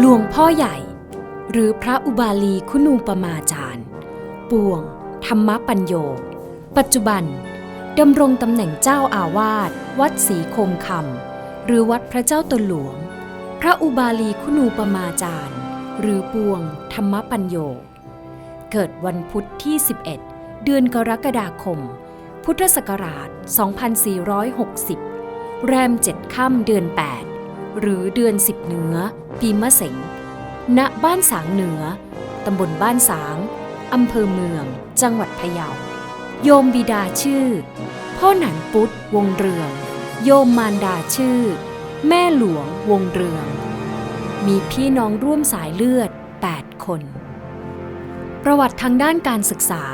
หลวงพ่อใหญ่ หรือพระอุบาลีคุณูปมาจารย์ ปวง ธรรมปัญโย ปัจจุบันดำรงตำแหน่งเจ้าอาวาส วัดศรีคมคำหรือวัดพระเจ้าตนหลวง พระอุบาลีคุณูปมาจารย์ หรือปวง ธรรมปัญโย เกิดวันพุทธที่ 11 เดือนกรกฎาคม พุทธศักราช 2460 แรมเจ็ดค่ำเดือน 8 หรือเดือน10เหนือ ปีมะเสงณบ้านสางเหนือ ตำบลบ้านสาง อำเภอเมือง จังหวัดพะเยา โยมบิดาชื่อ พ่อหนันปุตวงเรือง โยมมารดาชื่อ แม่หลวงวงเรือง มีพี่น้องร่วมสายเลือด 8 คน ประวัติทางด้านการศึกษา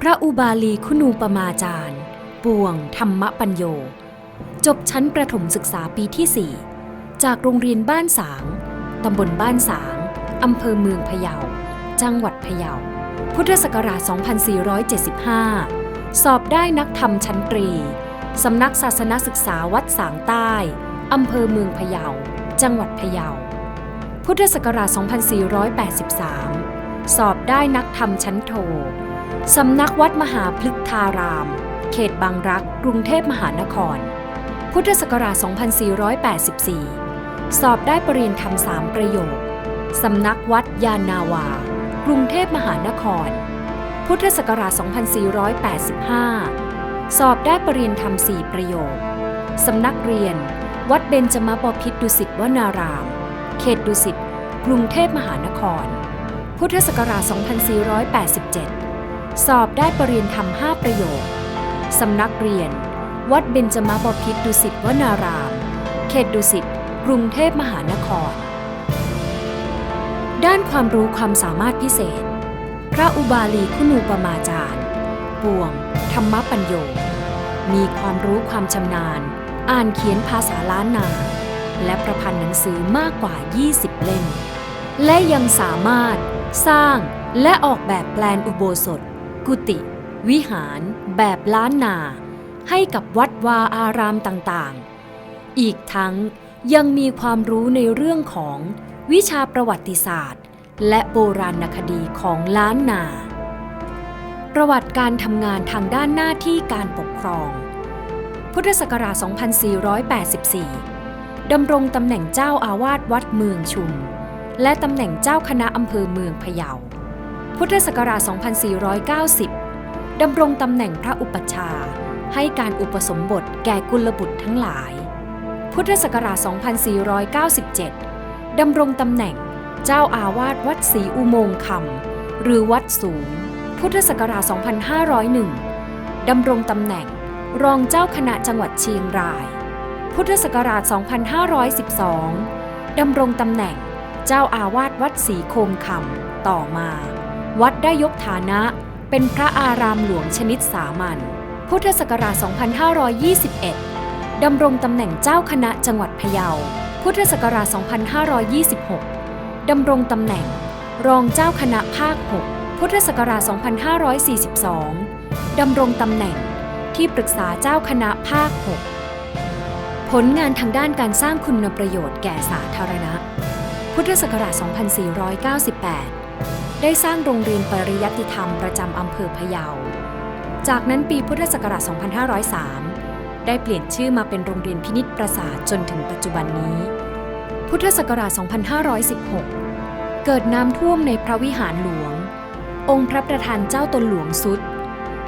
พระอุบาลีคุณูปมาจารย์ ปวง ธรรมปัญโยจบชั้นประถมศึกษาปีที่ 4 จากโรงเรียนบ้านสาง ตำบลบ้านสาง อำเภอเมืองพะเยา จังหวัดพะเยา พุทธศักราช 2475 สอบได้นักธรรมชั้นตรี สำนักศาสนศึกษาวัดสางใต้ อำเภอเมืองพะเยา จังหวัดพะเยา พุทธศักราช 2483 สอบได้นักธรรมชั้นโท สำนักวัดมหาพฤกษาราม เขตบางรัก กรุงเทพมหานครพุทธศักราช 2484 สอบได้ปรริญญาธรรมสามประโยค สำนักวัดยานนาวา กรุงเทพมหานคร พุทธศักราช 2485 สอบได้ปรริญญาธรรมสี่ประโยค สำนักเรียน วัดเบญจมบพิตรดุสิตวนาราม เขตดุสิต กรุงเทพมหานคร พุทธศักราช 2487 สอบได้ปรริญญาธรรม5ประโยค สำนักเรียน วัดเบญจมบพิตรดุสิตวนาราม เขตดุสิต กรุงเทพมหานคร ด้านความรู้ความสามารถพิเศษ พระอุบาลีคุณูปมาจารย์ปวง ธรรมปัญโย มีความรู้ความชำนาญ อ่านเขียนภาษาล้านนา และประพันธ์หนังสือมากกว่า 20 เล่ม และยังสามารถสร้างและออกแบบแปลนอุโบสถ กุฏิวิหาร แบบล้านนา ให้กับวัดวาอารามต่างๆ อีกทั้ง ยังมีความรู้ในเรื่องของวิชาประวัติศาสตร์ และโบราณคดีของล้านนา ประวัติการทำงานทางด้านหน้าที่การปกครอง พุทธศักราช 2484 ดำรงตำแหน่งเจ้าอาวาสวัดเมืองชุม และตำแหน่งเจ้าคณะอำเภอเมืองพะเยา พุทธศักราช 2490 ดำรงตำแหน่งพระอุปัชฌาย์ให้การอุปสมบทแก่กุลบุตรทั้งหลาย พุทธศักราช 2497 ดำรงตำแหน่งเจ้าอาวาสวัดศรีอุโมงค์คำหรือวัดสูง พุทธศักราช 2501 ดำรงตำแหน่งรองเจ้าคณะจังหวัดเชียงราย พุทธศักราช 2512 ดำรงตำแหน่งเจ้าอาวาสวัดศรีโคมคำต่อมา วัดได้ยกฐานะเป็นพระอารามหลวงชนิดสามัญพุทธศักราช 2521 ดำรงตำแหน่งเจ้าคณะจังหวัดพะเยา พุทธศักราช 2526 ดำรงตำแหน่ง รองเจ้าคณะภาค 6 พุทธศักราช 2542 ดำรงตำแหน่งที่ปรึกษาเจ้าคณะภาค 6 ผลงานทางด้านการสร้างคุณประโยชน์แก่สาธารณะ พุทธศักราช 2498 ได้สร้างโรงเรียนปริยัติธรรมประจำอำเภอพะเยา จากนั้นปีพุทธศักราช 2503 ได้เปลี่ยนชื่อมาเป็นโรงเรียนพินิษประสาทจนถึงปัจจุบันนี้ พุทธศักราช 2516 เกิดน้ำท่วมในพระวิหารหลวง องค์พระประธานเจ้าตนหลวงสุด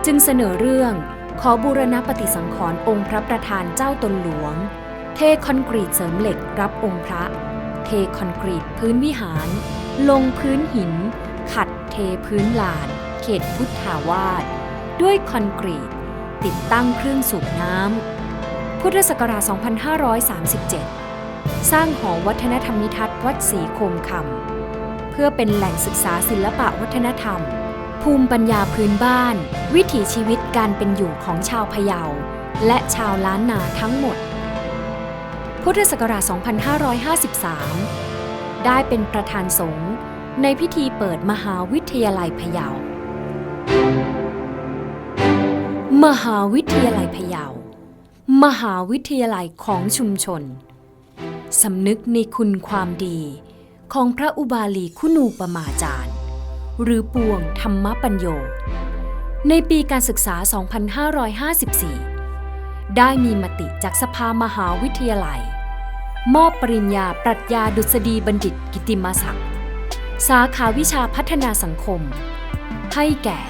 จึงเสนอเรื่องขอบูรณปฏิสังขรณ์องค์พระประธานเจ้าตนหลวง เทคอนกรีตเสริมเหล็กรับองค์พระ เทคอนกรีตพื้นวิหาร ลงพื้นหิน ขัดเทพื้นลาน เขตพุทธาวาสด้วยคอนกรีต ติดตั้งเครื่องสูบน้ำ พุทธศักราช 2537 สร้างหอวัฒนธรรมนิทัศน์วัดศรีโคมคำ เพื่อเป็นแหล่งศึกษาศิลปะวัฒนธรรม ภูมิปัญญาพื้นบ้าน วิถีชีวิตการเป็นอยู่ของชาวพะเยา และชาวล้านนาทั้งหมด พุทธศักราช 2553 ได้เป็นประธานสงฆ์ในพิธีเปิดมหาวิทยาลัยพะเยา มหาวิทยาลัยพะเยา มหาวิทยาลัยของชุมชน สำนึกในคุณความดีของพระอุบาลีคุณูปมาจารย์ หรือปวงธรรมปัญโย ในปีการศึกษา 2554 ได้มีมติจากสภามหาวิทยาลัย มอบปริญญาปรัชญาดุษฎีบัณฑิตกิติมศักดิ์ สาขาวิชาพัฒนาสังคม ให้แก่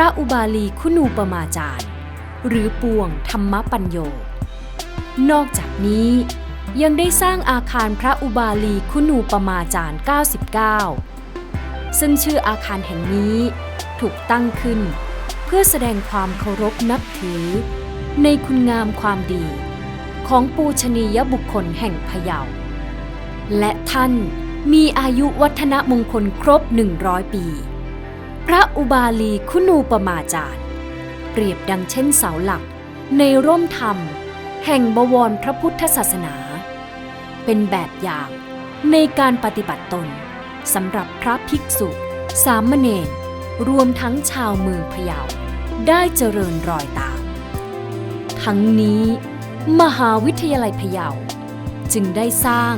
พระอุบาลีคุณูปมาจารย์ หรือปวงธรรมปัญโย นอกจากนี้ยังได้สร้างอาคารพระอุบาลีคุณูปมาจารย์ 99 ซึ่งชื่ออาคารแห่งนี้ถูกตั้งขึ้น เพื่อแสดงความเคารพนับถือ ในคุณงามความดี ของปูชนียบุคคลแห่งพะเยา และท่านมีอายุวัฒนมงคลครบ 100 ปี พระอุบาลีคุณูปมาจารย์ เปรียบดังเช่นเสาหลัก ในร่มธรรม แห่งบวรพระพุทธศาสนา เป็นแบบอย่างในการปฏิบัติตนสำหรับพระภิกษุ สามเณรรวมทั้งชาวเมืองพะเยาได้เจริญรอยตาม ทั้งนี้ มหาวิทยาลัยพะเยาจึงได้สร้าง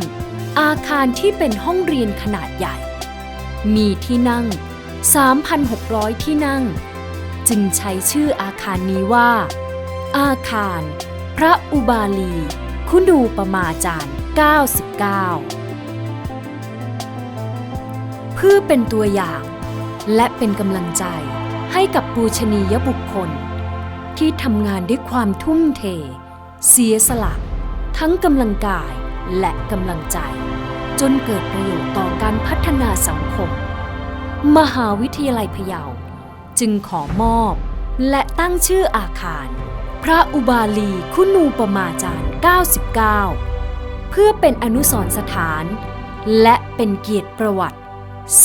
อาคารที่เป็นห้องเรียนขนาดใหญ่ มีที่นั่ง 3,600 ที่นั่ง จึงใช้ชื่ออาคารนี้ว่า อาคาร พระอุบาลี คุณูปมาจารย์ 99 เพื่อเป็นตัวอย่าง และเป็นกำลังใจให้กับปูชนียบุคคล ที่ทำงานด้วยความทุ่มเท เสียสละ ทั้งกำลังกายและกำลังใจ จนเกิดประโยชน์ต่อการพัฒนาสังคม มหาวิทยาลัยพะเยา จึงขอมอบและตั้งชื่ออาคาร พระอุบาลีคุณูปมาจารย์ 99 เพื่อเป็นอนุสรสถาน และเป็นเกียรติประวัติ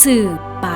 สืบไป